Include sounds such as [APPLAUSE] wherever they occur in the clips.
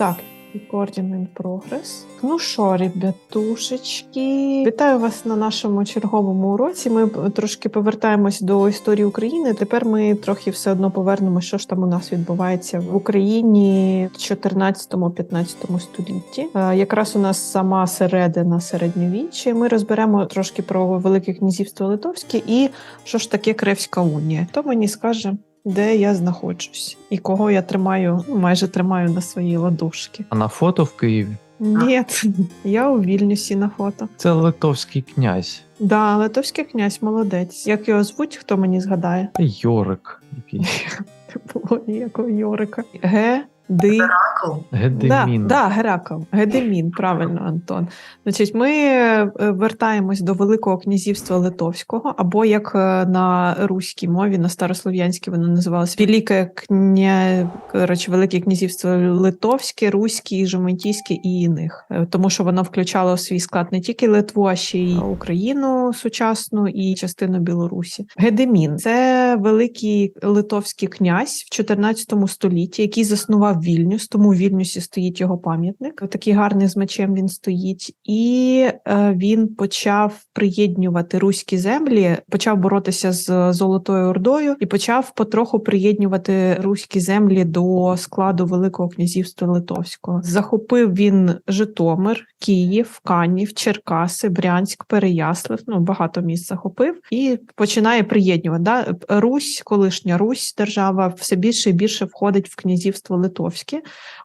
Так, recording in progress. Ну що, ребятушечки, вітаю вас на нашому черговому уроці. Ми трошки повертаємось до історії України. Тепер ми трохи все одно повернемо, що ж там у нас відбувається в Україні в 14-15 столітті. Е, Якраз у нас сама середина середньовіччя. Ми розберемо трошки про Велике князівство Литовське і що ж таке Кревська унія. Хто мені скаже? Де я знаходжусь і кого я тримаю, майже тримаю на своїй ладошці. А на фото в Києві Ні, [LAUGHS] я у Вільнюсі на фото. це литовський князь. Да, литовський князь молодець. Як його звуть, хто мені згадає? Йорик якийсь. Не [LAUGHS] було ніякого Йорика. Ге. Ди. Геракл. Гедемін. Да, да, Геракл. Гедемін, правильно, Антон. Значить, ми е, вертаємось до Великого князівства Литовського, або як е, на руській мові, на старослов'янській воно називалося Велике кня... коротше, Велике князівство Литовське, Руське, Жоментійське і іних. Е, Тому що воно включало в свій склад не тільки Литву, а ще й Україну сучасну і частину Білорусі. Гедемін це великий литовський князь в 14 столітті, який заснував Вільнюс, тому в Вільнюсі стоїть його пам'ятник. Такий гарний з мечем він стоїть, і е, він почав приєднювати руські землі, почав боротися з Золотою Ордою і почав потроху приєднювати руські землі до складу Великого князівства Литовського. Захопив він Житомир, Київ, Канів, Черкаси, Брянськ, Переяслав. Ну багато місць захопив і починає приєднювати. Да? Русь, колишня Русь, держава, все більше і більше входить в князівство Литовське.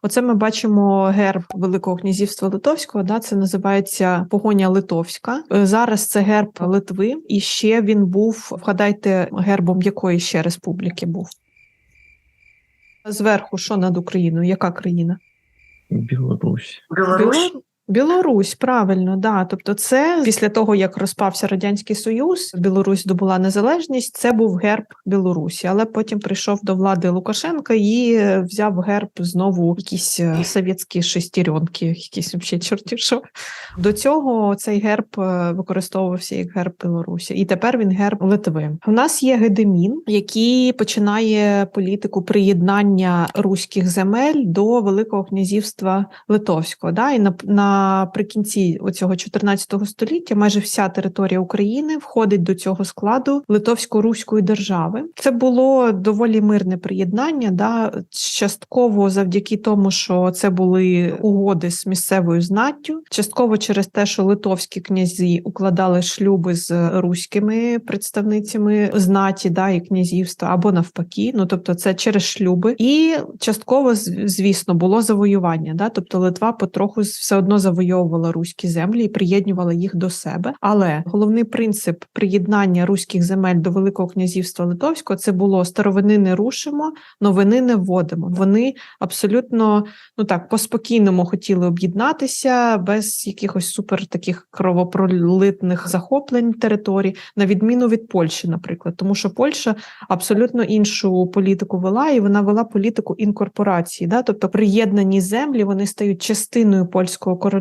Оце ми бачимо герб Великого князівства Литовського. Да, це називається погоня Литовська. Е, Зараз це герб Литви, і ще він був. Вгадайте, гербом якої ще республіки був. Зверху, що над Україною? Яка країна? Білорусь. Білорусь. Білор- Білорусь, правильно, да. Тобто, це після того, як розпався радянський союз, Білорусь здобула незалежність. Це був герб Білорусі, але потім прийшов до влади Лукашенка і взяв герб знову якісь е, совєтські шестеренки, якісь взагалі чорті що. До цього цей герб е, використовувався як герб Білорусі, і тепер він герб Литви. У нас є Гедемін, який починає політику приєднання руських земель до Великого князівства Литовського. Да? І на, наприкінці цього 14 століття майже вся територія України входить до цього складу Литовсько-Руської держави. Це було доволі мирне приєднання. Да? Частково завдяки тому, що це були угоди з місцевою знаттю, частково через те, що литовські князі укладали шлюби з руськими представницями знаті да, і князівства, або навпаки. Ну тобто, це через шлюби, і частково, звісно, було завоювання. Да? Тобто Литва потроху все одно завойовувала руські землі і приєднувала їх до себе. Але головний принцип приєднання руських земель до Великого князівства Литовського це було старовини не рушимо, новини не вводимо. Вони абсолютно ну так по-спокійному хотіли об'єднатися без якихось супер таких кровопролитних захоплень територій, на відміну від Польщі, наприклад, тому що Польща абсолютно іншу політику вела, і вона вела політику інкорпорації. Да? Тобто приєднані землі вони стають частиною польського королівства,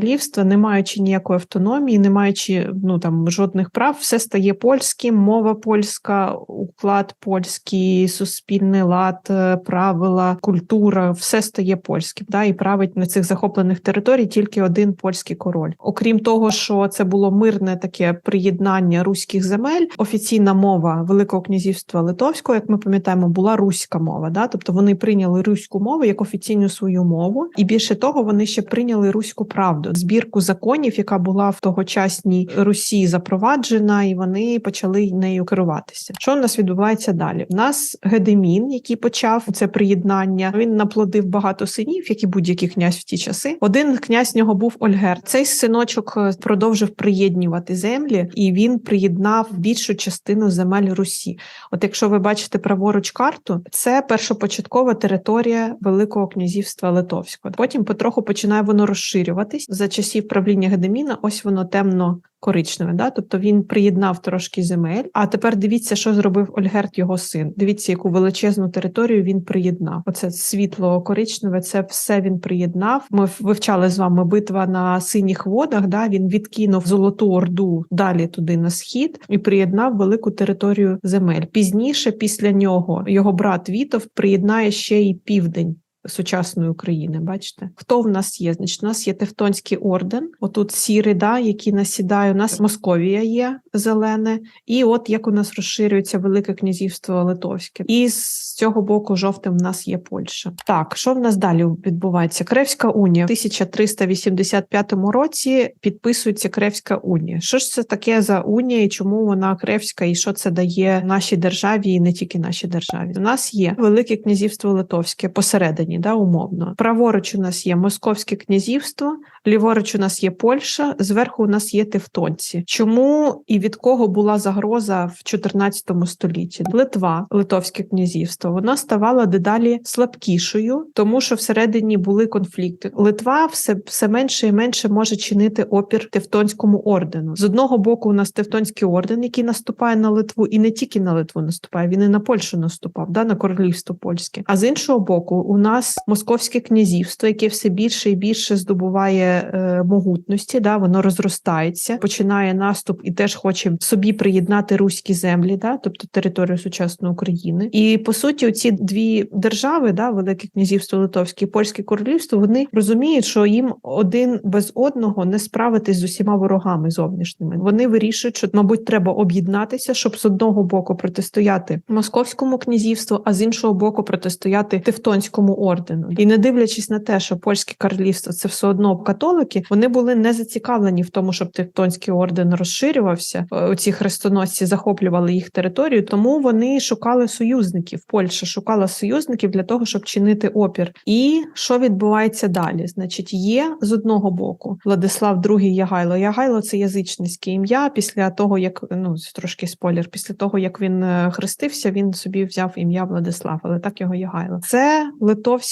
не маючи ніякої автономії, не маючи ну там жодних прав, все стає польським, мова польська, уклад польський, суспільний лад, е, правила, культура, все стає польським. Да? І править на цих захоплених територій тільки один польський король. Окрім того, що це було мирне таке приєднання руських земель, офіційна мова Великого князівства Литовського, як ми пам'ятаємо, була руська мова. Да? Тобто вони прийняли руську мову як офіційну свою мову, і більше того, вони ще прийняли руську правду, збірку законів, яка була в тогочасній Русі запроваджена, і вони почали нею керуватися. Що у нас відбувається далі? У нас Гедемін, який почав це приєднання, він наплодив багато синів, як і будь-який князь в ті часи. Один князь нього був Ольгер. Цей синочок е, продовжив приєднувати землі, і він приєднав більшу частину земель Русі. От якщо ви бачите праворуч карту, це першопочаткова територія Великого князівства Литовського. Потім потроху починає воно розширюватись за часів правління Гедеміна. Ось воно темно. Коричневе, да, тобто він приєднав трошки земель. А тепер дивіться, що зробив Ольгерт, його син. Дивіться, яку величезну територію він приєднав. Оце світло коричневе, це все він приєднав. Ми вивчали з вами битва на синіх водах. Да, він відкинув золоту орду далі туди на схід і приєднав велику територію земель. Пізніше, після нього, його брат Вітов приєднає ще й південь сучасної України. Бачите, хто в нас є? Значить, у нас є Тевтонський орден. Отут сірий, да, який насідає. У нас Московія є зелене, і от як у нас розширюється Велике князівство Литовське, і з цього боку жовтим в нас є Польща. Так, що в нас далі відбувається? Кревська унія в 1385 році підписується Кревська унія. Що ж це таке за унія, і чому вона кревська, і що це дає нашій державі, і не тільки нашій державі? У нас є Велике князівство Литовське посередині, да, умовно. Праворуч у нас є Московське князівство, ліворуч у нас є Польща, зверху у нас є Тевтонці. Чому і від кого була загроза в 14 столітті? Литва, Литовське князівство, вона ставала дедалі слабкішою, тому що всередині були конфлікти. Литва все, все менше і менше може чинити опір Тевтонському ордену. З одного боку, у нас Тевтонський орден, який наступає на Литву, і не тільки на Литву наступає, він і на Польщу наступав, да, на королівство польське. А з іншого боку, у нас Московське князівство, яке все більше і більше здобуває е, могутності, да, воно розростається, починає наступ і теж хоче собі приєднати руські землі, да, тобто територію сучасної України. І по суті, ці дві держави, да, Велике князівство Литовське і Польське королівство, вони розуміють, що їм один без одного не справитись з усіма ворогами зовнішніми. Вони вирішують, що мабуть треба об'єднатися, щоб з одного боку протистояти московському князівству, а з іншого боку протистояти Тевтонському ордену. І не дивлячись на те, що польське королівство це все одно католики, вони були не зацікавлені в тому, щоб Тевтонський орден розширювався. Е, Ці хрестоносці захоплювали їх територію, тому вони шукали союзників. Польща шукала союзників для того, щоб чинити опір. І що відбувається далі? Значить, є з одного боку Владислав II Ягайло. Ягайло це язичницьке ім'я. Після того як ну трошки спойлер, після того як він е, хрестився, він собі взяв ім'я Владислав, але так його Ягайло. Це литовський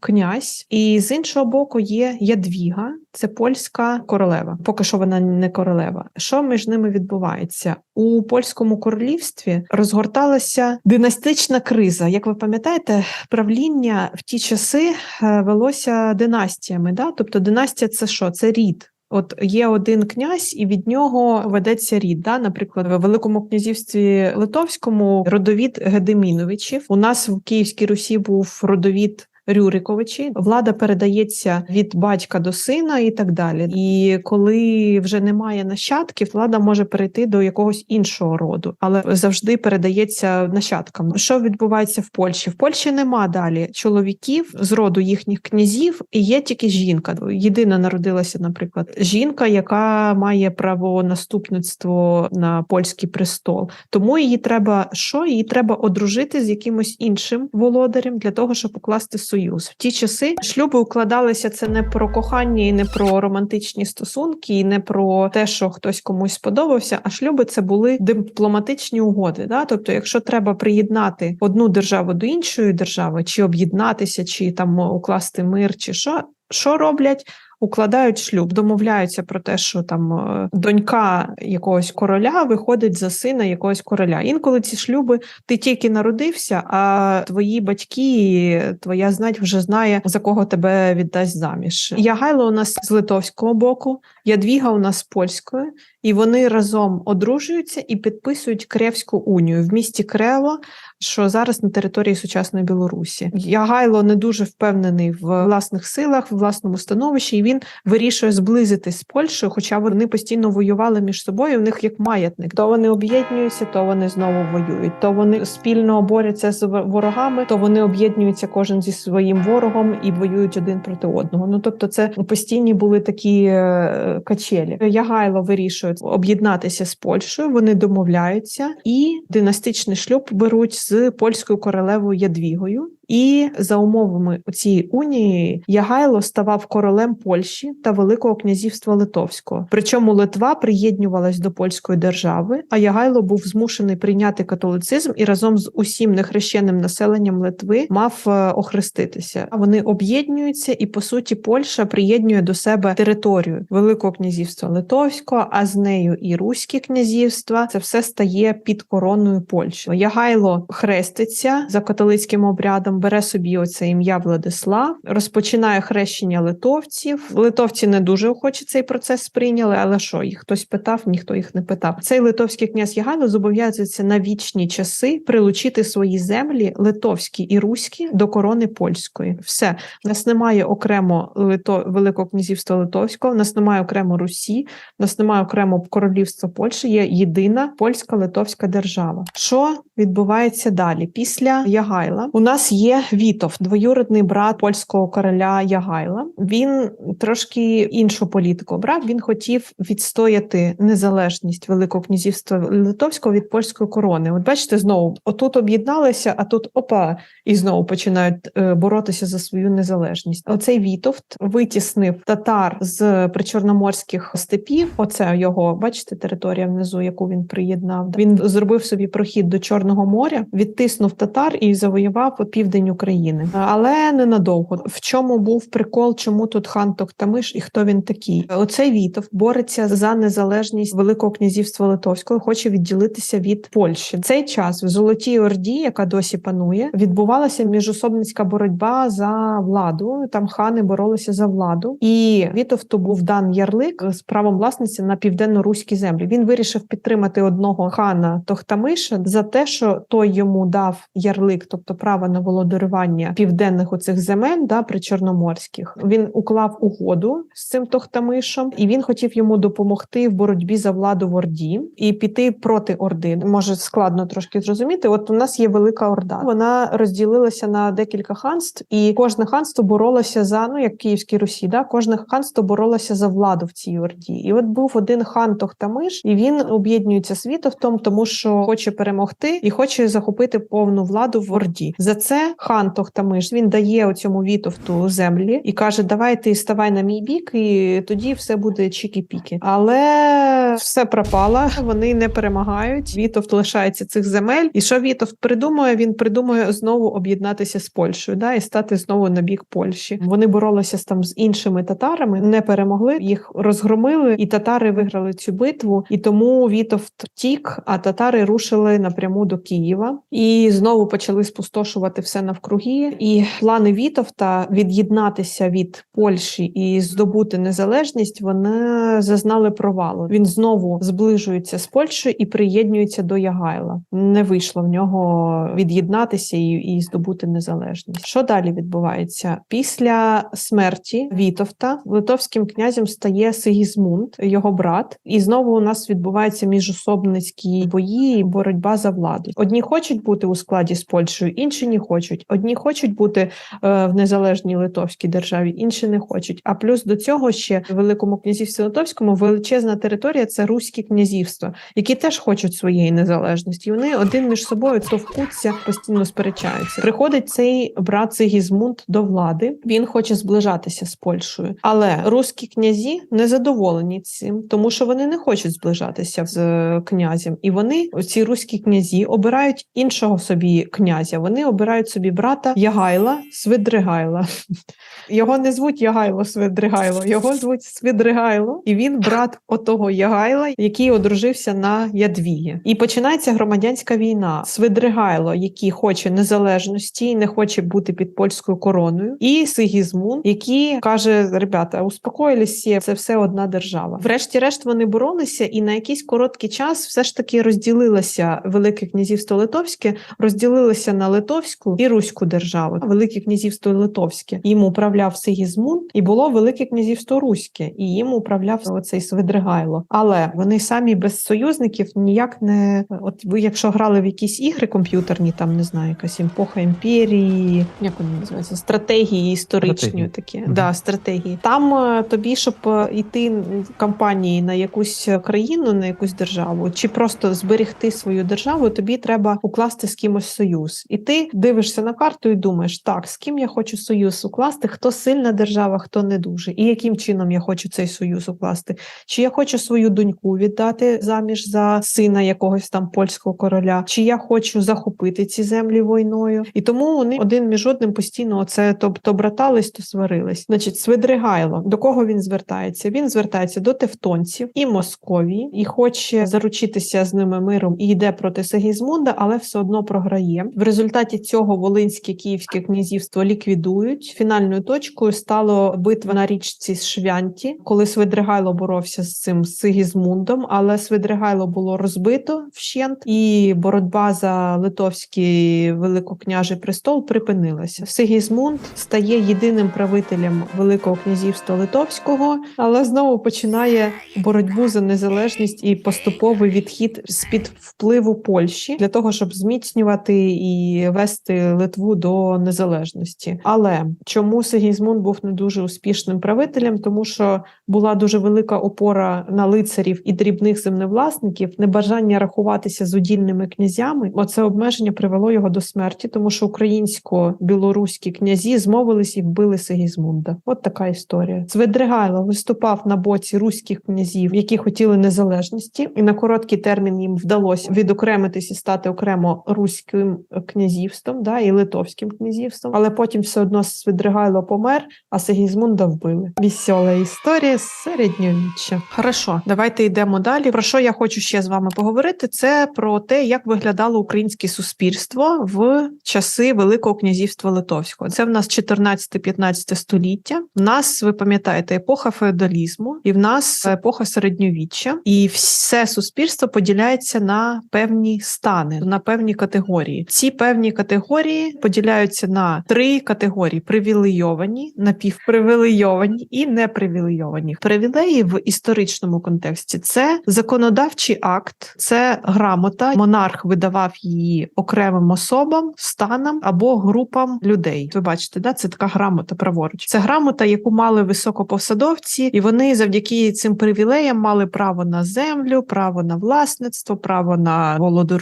князь, і з іншого боку є Ядвіга, це польська королева. Поки що вона не королева. Що між ними відбувається у польському королівстві? Розгорталася династична криза. Як ви пам'ятаєте, правління в ті часи е, велося династіями. Да? Тобто, династія це що? Це рід. От є один князь, і від нього ведеться рід. Да? Наприклад, в Великому князівстві Литовському родовід Гедеміновичів. У нас в Київській Русі був родовід. Рюриковичі влада передається від батька до сина і так далі. І коли вже немає нащадків, влада може перейти до якогось іншого роду, але завжди передається нащадкам. Що відбувається в Польщі? В Польщі нема далі чоловіків з роду їхніх князів, і є тільки жінка. Єдина народилася, наприклад, жінка, яка має право наступництво на польський престол. Тому її треба що? Її треба одружити з якимось іншим володарем для того, щоб укласти союз. В ті часи шлюби укладалися це не про кохання, і не про романтичні стосунки, і не про те, що хтось комусь сподобався. А шлюби це були дипломатичні угоди. Да? Тобто, якщо треба приєднати одну державу до іншої держави, чи об'єднатися, чи там укласти мир, чи що, що роблять? Укладають шлюб, домовляються про те, що там е, донька якогось короля виходить за сина якогось короля. Інколи ці шлюби ти тільки народився, а твої батьки, твоя знать вже знає за кого тебе віддасть заміж. Ягайло у нас з литовського боку, Ядвіга у нас з польської, і вони разом одружуються і підписують Кревську унію в місті Крево, що зараз на території сучасної Білорусі. Ягайло не дуже впевнений в власних силах, в власному становищі, і він вирішує зблизитись з Польщею, хоча вони постійно воювали між собою. У них як маятник. То вони об'єднуються, то вони знову воюють. То вони спільно борються з ворогами, то вони об'єднуються кожен зі своїм ворогом і воюють один проти одного. Ну тобто, це постійні були такі е, качелі. Ягайло вирішує об'єднатися з Польщею. Вони домовляються і династичний шлюб беруть з польською королевою Ядвігою. І за умовами цієї унії Ягайло ставав королем Польщі та Великого князівства Литовського. Причому Литва приєднувалась до польської держави, а Ягайло був змушений прийняти католицизм і разом з усім нехрещеним населенням Литви мав е, охреститися. А вони об'єднуються, і по суті Польща приєднує до себе територію Великого князівства Литовського, а з нею і Руські князівства. Це все стає під короною Польщі. Ягайло хреститься за католицьким обрядом бере собі оце ім'я Владислав, розпочинає хрещення литовців. Литовці не дуже охоче цей процес сприйняли, але що їх хтось питав, ніхто їх не питав. Цей литовський князь Ягайло зобов'язується на вічні часи прилучити свої землі литовські і руські до корони польської. Все У нас немає окремо Лито... Великого князівства Литовського, у нас немає окремо Русі, у нас немає окремо королівства Польщі. Є єдина польська литовська держава. Що відбувається далі? Після Ягайла у нас є Вітов, двоюрідний брат польського короля Ягайла. Він трошки іншу політику обрав. Він хотів відстояти незалежність Великого князівства Литовського від польської корони. От бачите, знову отут об'єдналися, а тут опа, і знову починають е, боротися за свою незалежність. Оцей Вітовт витіснив татар з причорноморських степів. Оце його, бачите, територія внизу, яку він приєднав. Він зробив собі прохід до Чорного моря, відтиснув татар і завоював південь України, але ненадовго. В чому був прикол? Чому тут хан Токтамиш і хто він такий? Оцей Вітов бореться за незалежність Великого князівства Литовського, хоче відділитися від Польщі. Цей час в Золотій Орді, яка досі панує, відбувалася міжособницька боротьба за владу. Там хани боролися за владу, і Вітовту був дан ярлик з правом власниці на південно-руські землі. Він вирішив підтримати одного хана Тохтамиша за те, що той йому дав ярлик, тобто право на володарювання південних оцих земель, да причорноморських. Він уклав угоду з цим Тохтамишем, і він хотів йому допомогти в боротьбі за владу в Орді і піти проти Орди. Може складно трошки зрозуміти. От у нас є велика орда. Вона розділилася на декілька ханств, і кожне ханство боролося за ну як Київській Русі. Да, кожне ханство боролося за владу в цій орді. І от був один хан Тохтамиш, і він об'єднується з Вітовтом, тому що хоче перемогти і хоче захопити повну владу в Орді. За це хан Тохтамиш він дає оцьому Вітовту землі і каже: Давай ти ставай на мій бік, і тоді все буде чікі-піки. Але все пропало, вони не перемагають. Вітовт лишається цих земель. І що Вітовт придумує? Він придумує знову об'єднатися з Польщею, да, і стати знову на бік Польщі. Вони боролися з там з іншими татарами, не перемогли, їх розгромили, і татари виграли цю битву. І тому Вітовт втік, а татари рушили напряму до Києва і знову почали спустошувати все навкруги. І плани Вітовта від'єднатися від Польщі і здобути незалежність вони зазнали провалу. Він знову зближується з Польщею і приєднується до Ягайла. Не вийшло в нього від'єднатися і, і здобути незалежність. Що далі відбувається після смерті Вітовта? Литовським князем стає Сигізмунд, його брат, і знову у нас відбуваються міжособницькі бої і боротьба за владу. Одні хочуть бути у складі з Польщею, інші не хочуть. Одні хочуть бути е, в незалежній литовській державі, інші не хочуть. А плюс до цього ще в Великому князівстві Литовському величезна територія це руські князівства, які теж хочуть своєї незалежності. Вони один між собою товкуться, постійно сперечаються. Приходить цей брат Сигізмунд до влади. Він хоче зближатися з Польщею, але руські князі не задоволені цим, тому що вони не хочуть зближатися з е, князем, і вони ці руські князі обирають іншого собі князя. Вони обирають собі брата Ягайла Свидригайла. [LAUGHS] Його не звуть Ягайло Свидригайло, його звуть Свидригайло, і він брат отого Ягайла, який одружився на Ядвії. І починається громадянська війна. Свидригайло, який хоче незалежності і не хоче бути під польською короною, і Сигізмунд, який каже: ребята, успокоїлися, це все одна держава. Врешті-решт вони боролися, і на якийсь короткий час все ж таки розділилося Велике князівство Литовське, розділилося на Литовську і Руську державу. Велике князівство Литовське їм управляв Сигізмунд, і було Велике князівство Руське, і їм управляв оцей Свидригайло. Але вони самі без союзників ніяк не от ви, якщо грали в якісь ігри комп'ютерні, там не знаю, якась епоха імперії, як вони називаються, стратегії історичні, Стратегії. такі Мгм. да, стратегії. Там е, тобі, щоб е, йти в кампанії на якусь країну, на якусь державу, чи просто зберегти свою державу, тобі треба укласти з кимось союз. І ти дивишся на карту і думаєш, так, з ким я хочу союз укласти, хто сильна держава, хто не дуже, і яким чином я хочу цей союз укласти. Чи я хочу свою доньку віддати заміж за сина якогось там польського короля, чи я хочу захопити ці землі війною, і тому вони один між одним постійно оце то, то братались, то сварились. Значить, Свидригайло, до кого він звертається? Він звертається до тевтонців і Московії і хоче заручитися з ними миром і йде проти Сигізмунда, Сигізмунда, але все одно програє. В результаті цього Волинське Київське князівство ліквідують. Фінальною точкою стало битва на річці Швянті, коли Свидригайло боровся з цим Сигізмундом, але Свидригайло було розбито вщент, і боротьба за литовський великокняжий престол припинилася. Сигізмунд стає єдиним правителем Великого князівства Литовського, але знову починає боротьбу за незалежність і поступовий відхід з під впливу Польщі для того, щоб зміцнювати і вести Литву до незалежності. Але чому Сигізмунд був не дуже успішним правителем? Тому що була дуже велика опора на лицарів і дрібних землевласників, небажання рахуватися з удільними князями. Оце обмеження привело його до смерті, тому що українсько-білоруські князі змовились і вбили Сигізмунда. От така історія. Свидригайло виступав на боці руських князів, які хотіли незалежності, і на короткий термін їм вдалося відокремитись і стати окремо руським князівством, да і литовським князівством. Але потім все одно Свидригайло помер, а Сигізмунда вбили. Весела історія середньовіччя. Хорошо, давайте йдемо далі. Про що я хочу ще з вами поговорити? Це про те, як виглядало українське суспільство в часи Великого князівства Литовського. Це в нас 14-15 століття. В нас ви пам'ятаєте епоха феодалізму, і в нас епоха середньовіччя, і все суспільство поділяється на певні стани, на певні категорії. Ці певні категорії поділяються на три категорії: привілейовані, напівпривілейовані і непривілейовані. Привілеї в історичному контексті це законодавчий акт, це грамота. Монарх видавав її окремим особам, станам або групам людей. Ви бачите, да, це така грамота праворуч. Це грамота, яку мали високопосадовці, і вони завдяки цим привілеям мали право на землю, право на власництво, право на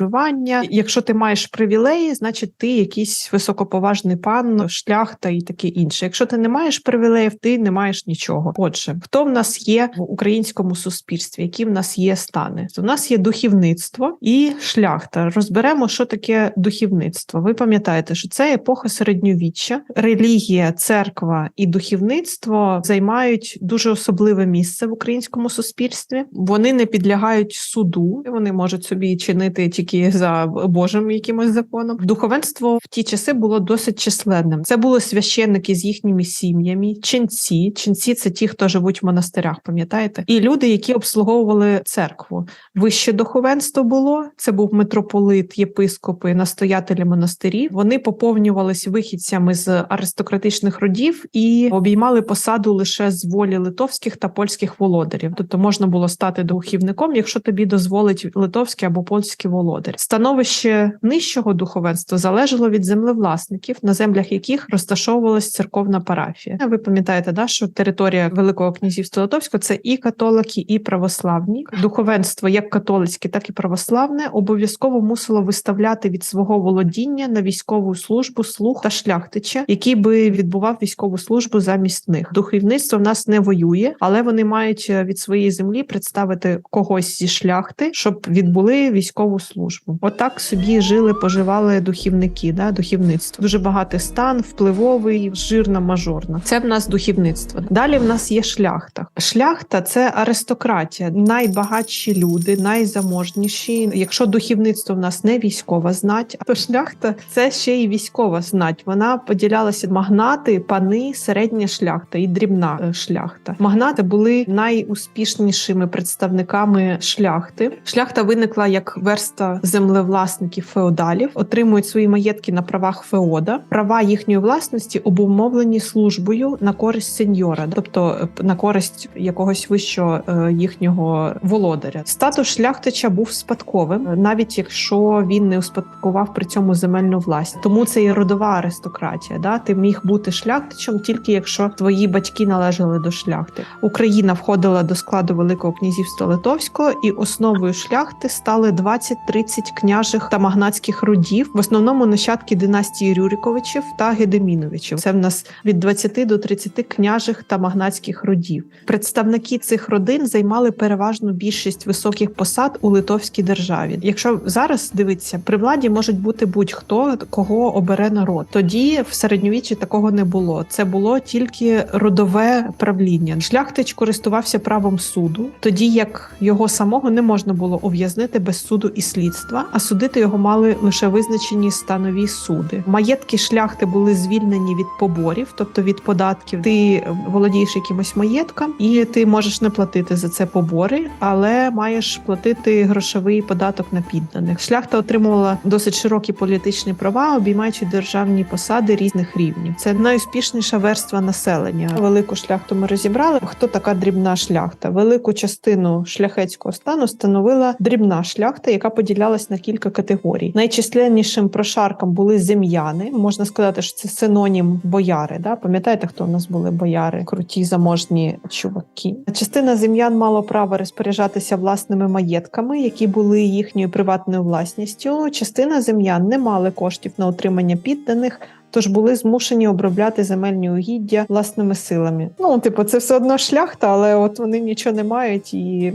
володарювання. Якщо ти маєш привілеї, значить ти якийсь високоповажний пан, шляхта і таке інше. Якщо ти не маєш привілеїв, ти не маєш нічого. Отже, хто в нас є в українському суспільстві? Які в нас є стани? У нас є духовництво і шляхта. Розберемо, що таке духовництво. Ви пам'ятаєте, що це епоха середньовіччя, релігія, церква і духовництво займають дуже особливе місце в українському суспільстві. Вони не підлягають суду, вони можуть собі чинити тільки за Божим якимось законом. Духовенство в ті часи було досить численним. Це були священники з їхніми сім'ями, ченці. Ченці це ті, хто живуть в монастирях, пам'ятаєте, і люди, які обслуговували церкву. Вище духовенство було. Це був митрополит, єпископи, настоятелі монастирів. Вони поповнювались вихідцями з аристократичних родів і обіймали посаду лише з волі литовських та польських володарів. Тобто можна було стати духовником, якщо тобі дозволить литовський або польський володар. Становище нижчого духовенства залежало від землевласників, на землях яких розташовувалась церковна парафія. Ви пам'ятаєте, да, що територія Великого князівства Литовського це і католики, і православні. Духовенство, як католицьке, так і православне, обов'язково мусило виставляти від свого володіння на військову службу слуг та шляхтича, який би відбував військову службу замість них. Духовництво в нас не воює, але вони мають е, від своєї землі представити когось зі шляхти, щоб відбули військову службу. Отак собі жили, поживали духівники, да, духівництво. Дуже багатий стан, впливовий, жирна, мажорна. Це в нас духівництво. Далі в нас є шляхта. Шляхта це аристократія, найбагатші люди, найзаможніші. Якщо духівництво в нас не військова знать, то шляхта це ще й військова знать. Вона поділялася магнати, пани, середня шляхта і дрібна е, шляхта. Магнати були найуспішнішими представниками шляхти. Шляхта виникла як верста землевласників феодалів, отримують свої маєтки на правах феода. Права їхньої власності обумовлені службою на користь сеньора, тобто е, на користь якогось вищого е, їхнього володаря. Статус шляхтича був спадковим, е, навіть якщо він не успадкував при цьому земельну власність. Тому це і родова аристократія. Да? Ти міг бути шляхтичем тільки якщо твої батьки належали до шляхти. Україна входила до складу Великого князівства Литовського, і основою шляхти стали 20-30 княжих та магнатських родів, в основному нащадки династії Рюриковичів та Гедеміновичів. Це в нас від 20 до 30 княжих та магнатських родів. Представники цих родин займали переважну більшість високих посад у литовській державі. Якщо зараз дивитися, при владі можуть бути будь-хто, кого обере народ. Тоді в середньовіччі такого не було. Це було тільки родове правління. Шляхтич користувався правом суду, тоді як його самого не можна було ув'язнити без суду і слідства. Шляхетства, а судити його мали лише визначені станові суди. Маєтки шляхти були звільнені від поборів, тобто від податків. Ти володієш якимось маєтком, і ти можеш не платити за це побори, але маєш платити грошовий податок на підданих. Шляхта отримувала досить широкі політичні права, обіймаючи державні посади різних рівнів. Це найуспішніша верства населення. Велику шляхту ми розібрали. Хто така дрібна шляхта? Велику частину шляхетського стану становила дрібна шляхта, яка поділялась на кілька категорій. Найчисленнішим прошарком були зем'яни. Можна сказати, що це синонім бояри. Да? Пам'ятаєте, хто у нас були бояри? Круті заможні чуваки. Частина зем'ян мала право розпоряджатися власними маєтками, які були їхньою приватною власністю. Частина зем'ян не мали коштів на утримання підданих. Тож були змушені обробляти земельні угіддя власними силами. Ну, типу, це все одно шляхта, але от вони нічого не мають і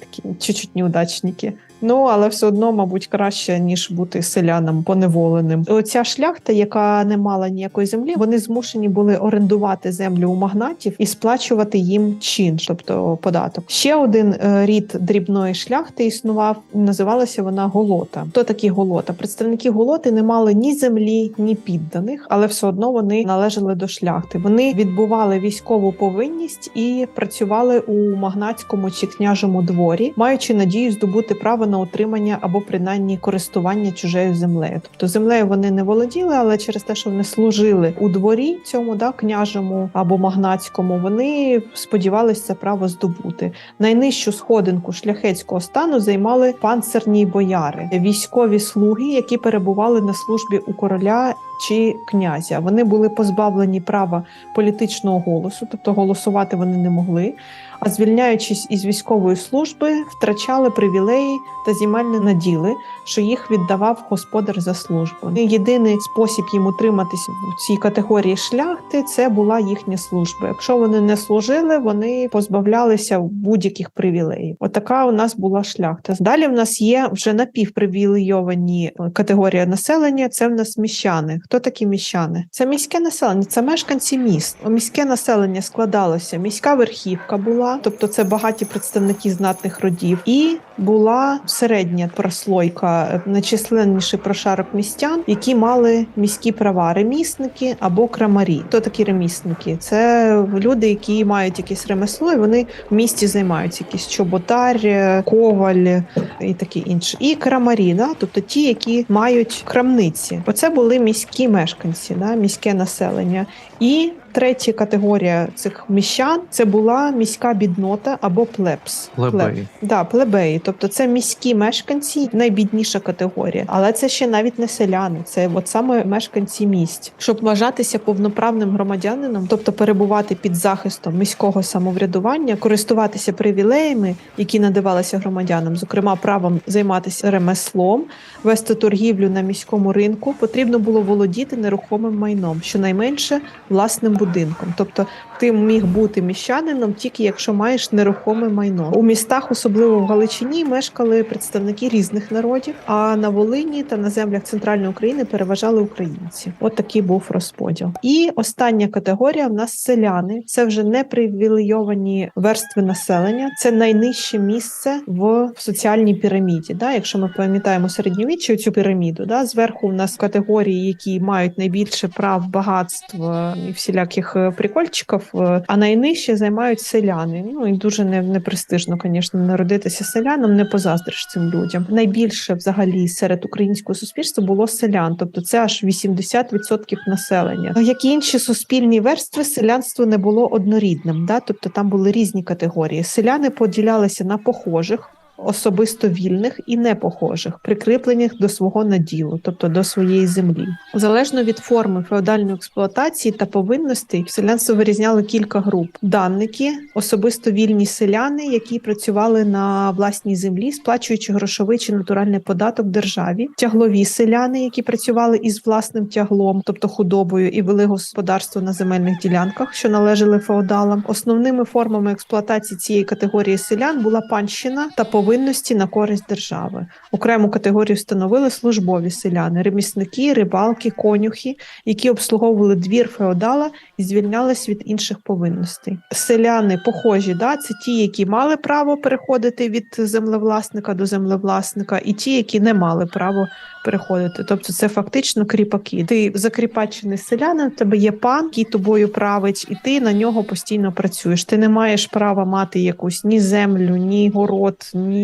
такі чуть-чуть неудачники. Ну, але все одно, мабуть, краще, ніж бути селянам поневоленим. Оця шляхта, яка не мала ніякої землі, вони змушені були орендувати землю у магнатів і сплачувати їм чин, тобто податок. Ще один е, рід дрібної шляхти існував. Називалася вона голота. Хто такі голота? Представники голоти не мали ні землі, ні підданих, але все одно вони належали до шляхти. Вони відбували військову повинність і працювали у магнатському чи княжому дворі, маючи надію здобути право на утримання або принаймні користування чужею землею. Тобто землею вони не володіли, але через те, що вони служили у дворі цьому да княжому або магнатському, вони сподівалися це право здобути. Найнижчу сходинку шляхетського стану займали панцерні бояри, військові слуги, які перебували на службі у короля. Чи князя вони були позбавлені права політичного голосу, тобто голосувати вони не могли. А звільняючись із військової служби, втрачали привілеї та земельні наділи, що їх віддавав господар за службу. Єдиний спосіб їм утриматися в цій категорії шляхти це була їхня служба. Якщо вони не служили, вони позбавлялися будь-яких привілеїв. Отака у нас була шляхта. Далі в нас є вже напівпривілейовані категорії населення. Це в нас міщани. Хто такі міщани? Це міське населення, це мешканці міст. Міське населення складалося. Міська верхівка була, тобто це багаті представники знатних родів, і була середня прослойка, найчисленніший прошарок містян, які мали міські права, ремісники або крамарі. Хто такі ремісники? Це люди, які мають якесь ремесло, і вони в місті займаються якийсь чоботар, коваль і таке інше. І крамарі, да? тобто ті, які мають крамниці. Оце були міські мешканці, да? міське населення. І третя категорія цих міщан це була міська біднота або плебс. Плебеї. Да, плебеї, тобто це міські мешканці, найбідніша категорія, але це ще навіть не селяни, це от саме мешканці місць, щоб вважатися повноправним громадянином, тобто перебувати під захистом міського самоврядування, користуватися привілеями, які надавалися громадянам, зокрема правом займатися ремеслом, вести торгівлю на міському ринку, потрібно було володіти нерухомим майном, щонайменше власним будинком. Тобто ти міг бути міщанином тільки якщо маєш нерухоме майно. У містах, особливо в Галичині, мешкали представники різних народів. А на Волині та на землях центральної України переважали українці. От такий був розподіл. І остання категорія в нас селяни. Це вже не привілейовані верстви населення. Це найнижче місце в соціальній піраміді. Да? Якщо ми пам'ятаємо середньовіччя цю піраміду, да? зверху в нас категорії, які мають найбільше прав, багатств е, і всіляких е, прикольчиків, а найнижче займають селяни. Ну і дуже не, непрестижно, звісно, народитися селянам, не позаздриш цим людям. Найбільше взагалі серед українського суспільства було селян, тобто це аж 80% населення. Як і інші суспільні верстви, селянство не було однорідним. Да? Тобто там були різні категорії. Селяни поділялися на похожих. Особисто вільних і непохожих, прикріплених до свого наділу, тобто до своєї землі, залежно від форми феодальної експлуатації та повинностей, селянство вирізняли кілька груп: данники, особисто вільні селяни, які працювали на власній землі, сплачуючи грошовий чи натуральний податок державі, тяглові селяни, які працювали із власним тяглом, тобто худобою, і вели господарство на земельних ділянках, що належали феодалам. Основними формами експлуатації цієї категорії селян була панщина та повинність повинності на користь держави. Окрему категорію становили службові селяни, ремісники, рибалки, конюхи, які обслуговували двір феодала і звільнялись від інших повинностей. Селяни похожі, да, це ті, які мали право переходити від землевласника до землевласника, і ті, які не мали право переходити. Тобто, це фактично кріпаки. Ти закріпачений селянин, тебе є пан, який тобою править, і ти на нього постійно працюєш. Ти не маєш права мати якусь ні землю, ні город, ні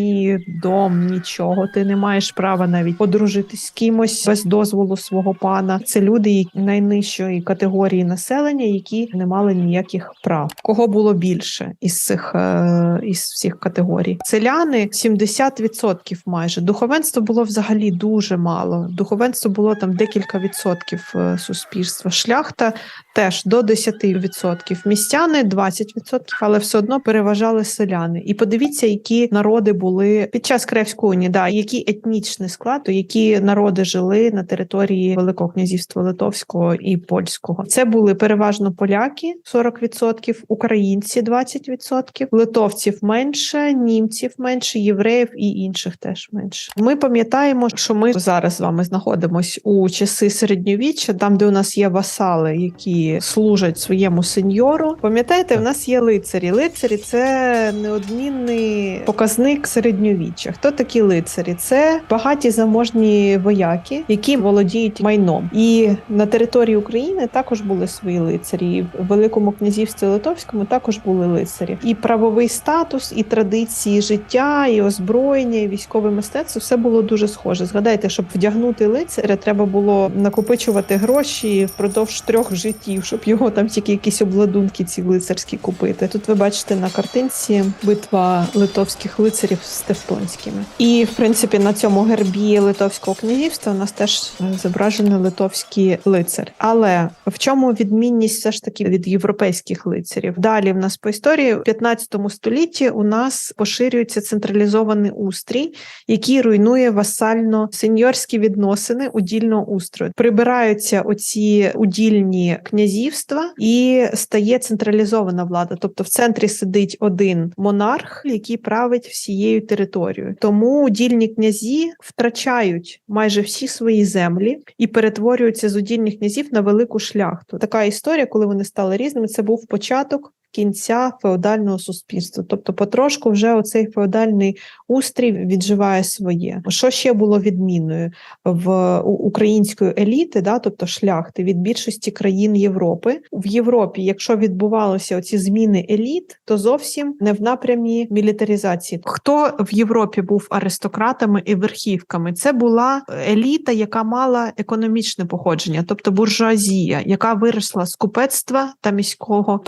дом, нічого. Ти не маєш права навіть подружитись з кимось без дозволу свого пана. Це люди найнижчої категорії населення, які не мали ніяких прав. Кого було більше із цих е, із всіх категорій? Селяни 70% майже. Духовенство було взагалі дуже мало. Духовенство було там декілька відсотків е, суспільства. Шляхта теж до 10%. Містяни 20%, але все одно переважали селяни. І подивіться, які народи були під час Кревської унії, да, який етнічний склад, які народи жили на території Великого князівства Литовського і Польського. Це були переважно поляки 40%, українці 20%, литовців менше, німців менше, євреїв і інших теж менше. Ми пам'ятаємо, що ми зараз з вами знаходимося у часи середньовіччя, там де у нас є васали, які служать своєму сеньору. Пам'ятаєте, в нас є лицарі. Лицарі це неодмінний показник середньовіччя. Хто такі лицарі? Це багаті заможні вояки, які володіють майном. І на території України також були свої лицарі. В Великому князівстві Литовському також були лицарі. І правовий статус, і традиції життя, і озброєння, і військове мистецтво все було дуже схоже. Згадайте, щоб вдягнути лицаря, треба було накопичувати гроші впродовж трьох життів, щоб його там тільки якісь обладунки ці лицарські купити. Тут ви бачите на картинці битва литовських лицарів з Тевтонськими. І в принципі на цьому гербі Литовського князівства у нас теж зображений литовський лицар. Але в чому відмінність все ж таки від європейських лицарів? Далі в нас по історії в 15 столітті у нас поширюється централізований устрій, який руйнує васально сеньорські відносини удільного устрою. Прибираються оці удільні князівства і стає централізована влада. Тобто в центрі сидить один монарх, який править всією територією. Тому удільні князі втрачають майже всі свої землі і перетворюються з удільних князів на велику шляхту. Така історія, коли вони стали різними, це був початок. Кінця феодального суспільства, тобто потрошку вже оцей феодальний устрій відживає своє. Що ще було відмінною в української еліти, да, тобто шляхти від більшості країн Європи в Європі, якщо відбувалося оці зміни еліт, то зовсім не в напрямі мілітаризації. Хто в Європі був аристократами і верхівками? Це була еліта, яка мала економічне походження, тобто буржуазія, яка виросла з купецтва та міського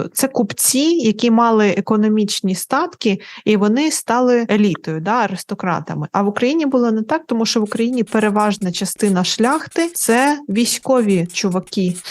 патріціату. Це купці, які мали економічні статки, і вони стали елітою, да, аристократами. А в Україні було не так, тому що в Україні переважна частина шляхти це військові чуваки. [LAUGHS]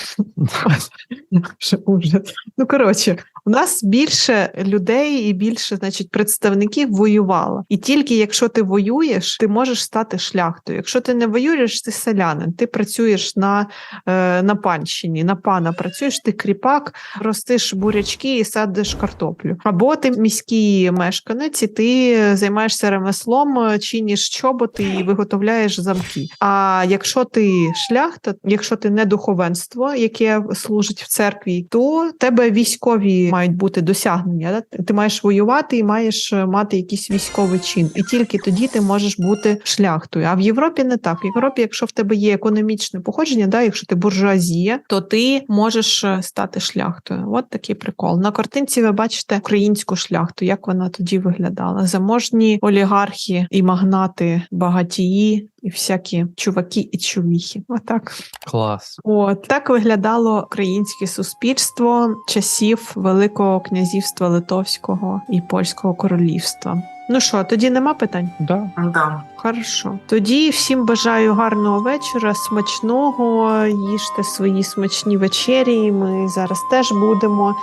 Ну коротше, у нас більше людей і більше, значить, представників воювало. І тільки якщо ти воюєш, ти можеш стати шляхтою. Якщо ти не воюєш, ти селянин, ти працюєш на, е, на панщині, на пана працюєш, ти кріпак, ростиш бурячки і садиш картоплю. Або ти міський мешканець, і ти займаєшся ремеслом, чиниш чоботи і виготовляєш замки. А якщо ти шляхта, якщо ти не духовенство, яке служить в церкві, то тебе військові мають бути досягнення. Ти маєш воювати і маєш е, мати якийсь військовий чин, і тільки тоді ти можеш бути шляхтою. А в Європі не так. В Європі, якщо в тебе є економічне походження, да, якщо ти буржуазія, то ти можеш е, стати шляхтою. От такий прикол. На картинці ви бачите українську шляхту, як вона тоді виглядала. Заможні олігархи і магнати, багатії. І всякі чуваки і чувіхи. Отак. Клас. От так виглядало українське суспільство часів Великого князівства Литовського і Польського королівства. Ну що, тоді нема питань? Да. Да. Хорошо. Тоді всім бажаю гарного вечора, смачного. Їжте свої смачні вечері. Ми зараз теж будемо.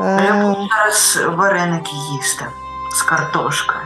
А я Е, буду зараз вареники їсти з картошкою.